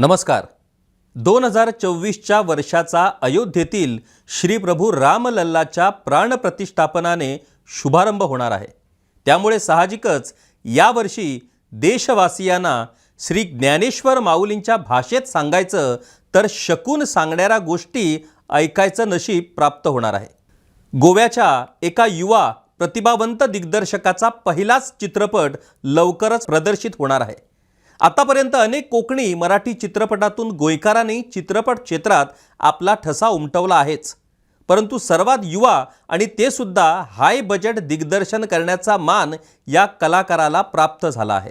नमस्कार. दोन हजार चोवीसच्या वर्षाचा अयोध्येतील श्रीप्रभू रामलल्लाच्या प्राणप्रतिष्ठापनाने शुभारंभ होणार आहे. त्यामुळे साहजिकच यावर्षी देशवासियांना श्री ज्ञानेश्वर माऊलींच्या भाषेत सांगायचं तर शकून सांगणाऱ्या गोष्टी ऐकायचं नशीब प्राप्त होणार आहे. गोव्याच्या एका युवा प्रतिभावंत दिग्दर्शकाचा पहिलाच चित्रपट लवकरच प्रदर्शित होणार आहे. आतापर्यंत अनेक कोकणी मराठी चित्रपटातून गोयकारांनी चित्रपट क्षेत्रात आपला ठसा उमटवला आहेच. परंतु सर्वात युवा आणि ते सुद्धा हाय बजेट दिग्दर्शन करण्याचा मान या कलाकाराला प्राप्त झाला आहे.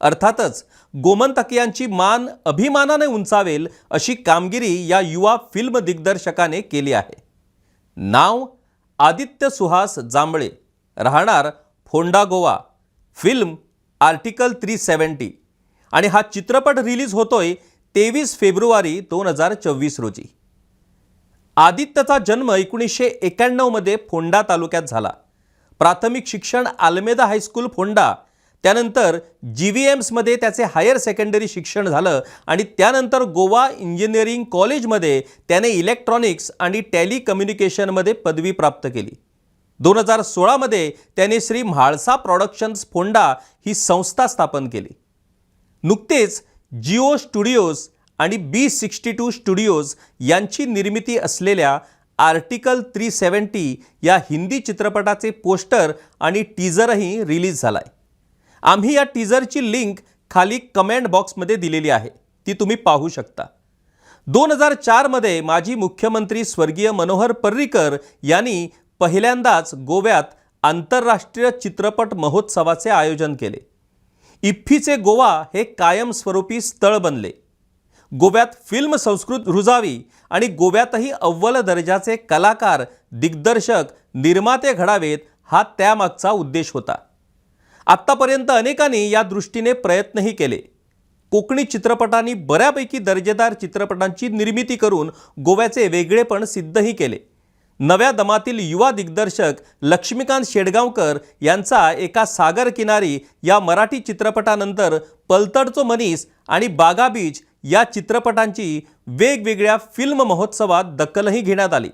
अर्थातच गोमंतकियांची मान अभिमानाने उंचावेल अशी कामगिरी या युवा फिल्म दिग्दर्शकाने केली आहे. नाव आदित्य सुहास जांभळे. राहणार Ponda Goa. Film article three seventy आणि हा चित्रपट रिलीज होतोय तेवीस फेब्रुवारी दोन हजार चोवीस रोजी. आदित्यचा जन्म एकोणीसशे एक्याण्णवमध्ये फोंडा तालुक्यात झाला. प्राथमिक शिक्षण आल्मेदा हायस्कूल फोंडा. त्यानंतर जी व्ही एम्समध्ये त्याचे हायर सेकंडरी शिक्षण झालं आणि त्यानंतर गोवा इंजिनिअरिंग कॉलेजमध्ये त्याने इलेक्ट्रॉनिक्स आणि टेलिकम्युनिकेशनमध्ये पदवी प्राप्त केली. दोन हजार सोळामध्ये त्याने श्री म्हाळसा प्रॉडक्शन्स फोंडा ही संस्था स्थापन केली. नुकतेच जिओ स्टुडिओज आणि बी सिक्स्टी टू स्टुडिओज यांची निर्मिती असलेल्या आर्टिकल थ्री सेवन्टी या हिंदी चित्रपटाचे पोस्टर आणि टीझरही रिलीज झाला आहे आम्ही या टीझरची लिंक खाली कमेंट बॉक्समध्ये दिलेली आहे. ती तुम्ही पाहू शकता. दोन हजार चारमध्ये माजी मुख्यमंत्री स्वर्गीय मनोहर पर्रीकर यांनी पहिल्यांदाच गोव्यात आंतरराष्ट्रीय चित्रपट महोत्सवाचे आयोजन केले. इफ्फीचे गोवा हे कायमस्वरूपी स्थळ बनले. गोव्यात फिल्म संस्कृत रुजावी आणि गोव्यातही अव्वल दर्जाचे कलाकार दिग्दर्शक निर्माते घडावेत हा त्यामागचा उद्देश होता. आत्तापर्यंत अनेकांनी या दृष्टीने प्रयत्नही केले. कोकणी चित्रपटांनी बऱ्यापैकी दर्जेदार चित्रपटांची निर्मिती करून गोव्याचे वेगळेपण सिद्धही केले. नव्या दमातील युवा दिग्दर्शक लक्ष्मीकांत शेडगावकर यांचा एका सागर किनारी या मराठी चित्रपटानंतर पलतडचो मनीस आणि बागा बीच या चित्रपटांची वेगवेगळ्या फिल्म महोत्सवात दखलही घेण्यात आली.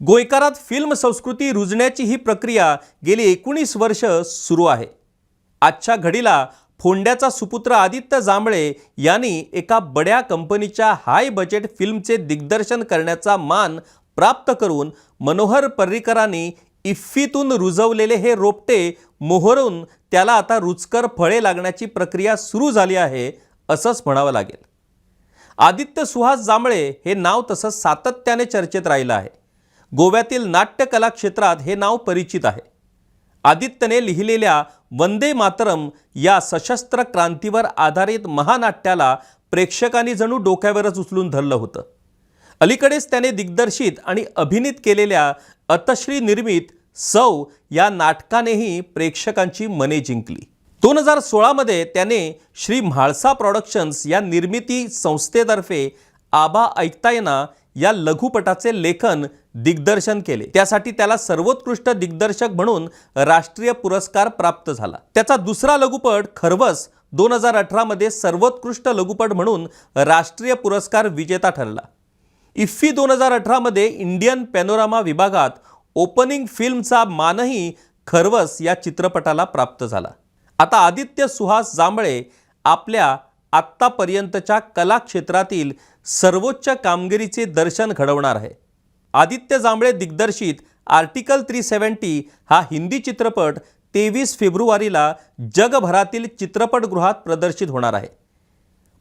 गोयकारात फिल्म संस्कृती रुजण्याची ही प्रक्रिया गेली एकोणीस वर्ष सुरू आहे. आजच्या घडीला फोंड्याचा सुपुत्र आदित्य जांभळे यांनी एका बड्या कंपनीच्या हाय बजेट फिल्मचे दिग्दर्शन करण्याचा मान प्राप्त करून मनोहर पर्रिकरांनी इफ्फीतून रुजवलेले हे रोपटे मोहरून त्याला आता रुचकर फळे लागण्याची प्रक्रिया सुरू झाली आहे असंच म्हणावं लागेल. आदित्य सुहास जांभळे हे नाव तसं सातत्याने चर्चेत राहिलं आहे. गोव्यातील नाट्यकला क्षेत्रात हे नाव परिचित आहे. आदित्यने लिहिलेल्या वंदे मातरम या सशस्त्र क्रांतीवर आधारित महानाट्याला प्रेक्षकांनी जणू डोक्यावरच उचलून धरलं होतं. अलीकडेच त्याने दिग्दर्शित आणि अभिनीत केलेल्या अतश्री निर्मित सौ या नाटकानेही प्रेक्षकांची मने जिंकली. दोन हजार सोळामध्ये त्याने श्री म्हाळसा प्रॉडक्शन्स या निर्मिती संस्थेतर्फे आबा ऐकतायना या लघुपटाचे लेखन दिग्दर्शन केले. त्यासाठी त्याला सर्वोत्कृष्ट दिग्दर्शक म्हणून राष्ट्रीय पुरस्कार प्राप्त झाला. त्याचा दुसरा लघुपट खरवस दोन हजार अठरामध्ये सर्वोत्कृष्ट लघुपट म्हणून राष्ट्रीय पुरस्कार विजेता ठरला. इफ्फी दोन हजार अठरामध्ये इंडियन पॅनोरामा विभागात ओपनिंग फिल्मचा मानही खरवस या चित्रपटाला प्राप्त झाला. आता आदित्य सुहास जांभळे आपल्या आत्तापर्यंतच्या कला क्षेत्रातील सर्वोच्च कामगिरीचे दर्शन घडवणार आहे. आदित्य जांभळे दिग्दर्शित आर्टिकल थ्री सेवन्टी हा हिंदी चित्रपट तेवीस फेब्रुवारीला जगभरातील चित्रपटगृहात प्रदर्शित होणार आहे.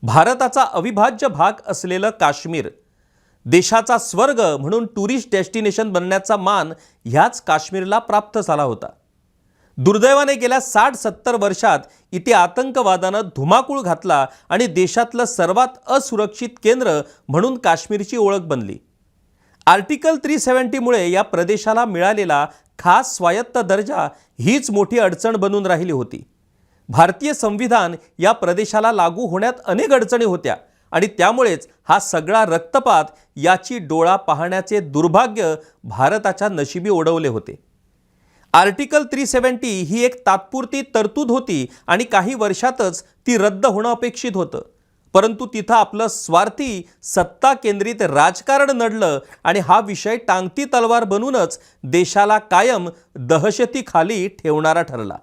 भारताचा अविभाज्य भाग असलेलं काश्मीर देशाचा स्वर्ग म्हणून टुरिस्ट डेस्टिनेशन बनण्याचा मान ह्याच काश्मीरला प्राप्त झाला होता. दुर्दैवाने गेल्या साठ सत्तर वर्षात इथे आतंकवादानं धुमाकूळ घातला आणि देशातलं सर्वात असुरक्षित केंद्र म्हणून काश्मीरची ओळख बनली. आर्टिकल थ्री सेवन्टीमुळे या प्रदेशाला मिळालेला खास स्वायत्त दर्जा हीच मोठी अडचण बनून राहिली होती. भारतीय संविधान या प्रदेशाला लागू होण्यात अनेक अडचणी होत्या. आणि त्यामुळेच हा सगळा रक्तपात याची डोळा पाहण्याचे दुर्भाग्य भारताच्या नशिबी ओढवले होते. आर्टिकल थ्री सेवन्टी ही एक तात्पुरती तरतूद होती आणि काही वर्षातच ती रद्द होणं अपेक्षित होतं. परंतु तिथं आपलं स्वार्थी सत्ता केंद्रित राजकारण नडलं आणि हा विषय टांगती तलवार बनूनच देशाला कायम दहशतीखाली ठेवणारा ठरला.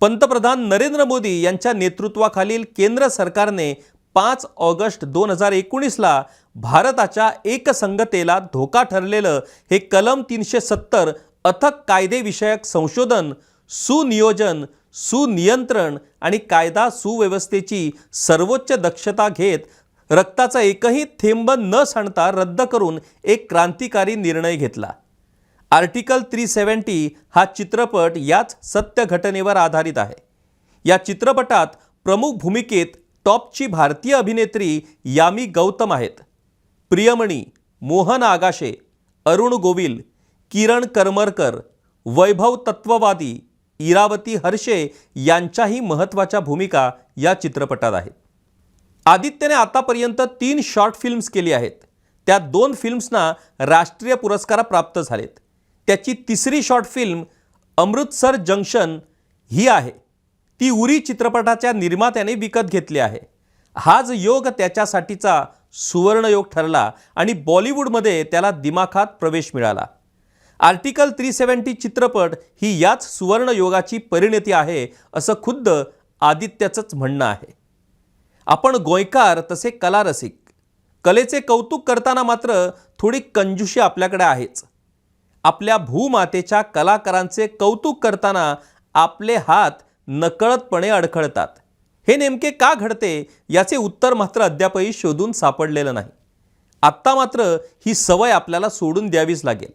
पंतप्रधान नरेंद्र मोदी यांच्या नेतृत्वाखालील केंद्र सरकारने पाच ऑगस्ट दोन हजार एकोणीसला भारताच्या एकसंगतेला धोका ठरलेलं हे कलम तीनशे सत्तर अथक कायदेविषयक संशोधन सुनियोजन सुनियंत्रण आणि कायदा सुव्यवस्थेची सर्वोच्च दक्षता घेत रक्ताचा एकही थेंब न सांडता रद्द करून एक क्रांतिकारी निर्णय घेतला. आर्टिकल थ्री सेवन्टी हा चित्रपट याच सत्य घटनेवर आधारित आहे. या चित्रपटात प्रमुख भूमिकेत टॉपची भारतीय अभिनेत्री यामी गौतम आहेत. प्रियमणी मोहन आगाशे अरुण गोविल किरण करमरकर वैभव तत्ववादी इरावती हर्षे यांच्याही महत्त्वाच्या भूमिका या चित्रपटात आहेत. आदित्यने आतापर्यंत तीन शॉर्ट फिल्म्स केली आहेत. त्या दोन फिल्म्सना राष्ट्रीय पुरस्कार प्राप्त झालेत. त्याची तिसरी शॉर्ट फिल्म अमृतसर जंक्शन ही आहे. ती उरी चित्रपटाच्या निर्मात्याने विकत घेतली आहे. हाच योग त्याच्यासाठीचा सुवर्णयोग ठरला आणि बॉलिवूडमध्ये त्याला दिमाखात प्रवेश मिळाला. आर्टिकल थ्री सेवन्टी चित्रपट ही याच सुवर्णयोगाची परिणती आहे असं खुद्द आदित्याचंच म्हणणं आहे. आपण गोयकार तसे कलारसिक. कलेचे कौतुक करताना मात्र थोडी कंजुशी आपल्याकडे आहेच. आपल्या भूमातेच्या कलाकारांचे कौतुक करताना आपले हात नकळतपणे अडखळतात. हे नेमके का घडते याचे उत्तर मात्र अद्यापही शोधून सापडलेलं नाही. आत्ता मात्र ही सवय आपल्याला सोडून द्यावीच लागेल.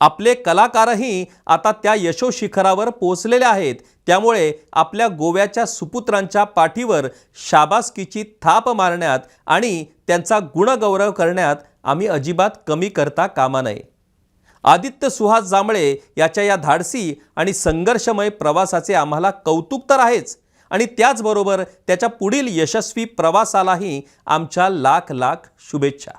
आपले कलाकारही आता त्या यशोशिखरावर पोचलेले आहेत. त्यामुळे आपल्या गोव्याच्या सुपुत्रांच्या पाठीवर शाबासकीची थाप मारण्यात आणि त्यांचा गुणगौरव करण्यात आम्ही अजिबात कमी करता कामा नये. आदित्य सुहास जांभळे याच्या या धाडसी आणि संघर्षमय प्रवासाचे आम्हाला कौतुक तर आहेच. आणि त्याचबरोबर त्याच्या पुढील यशस्वी प्रवासालाही आमच्या लाख लाख शुभेच्छा.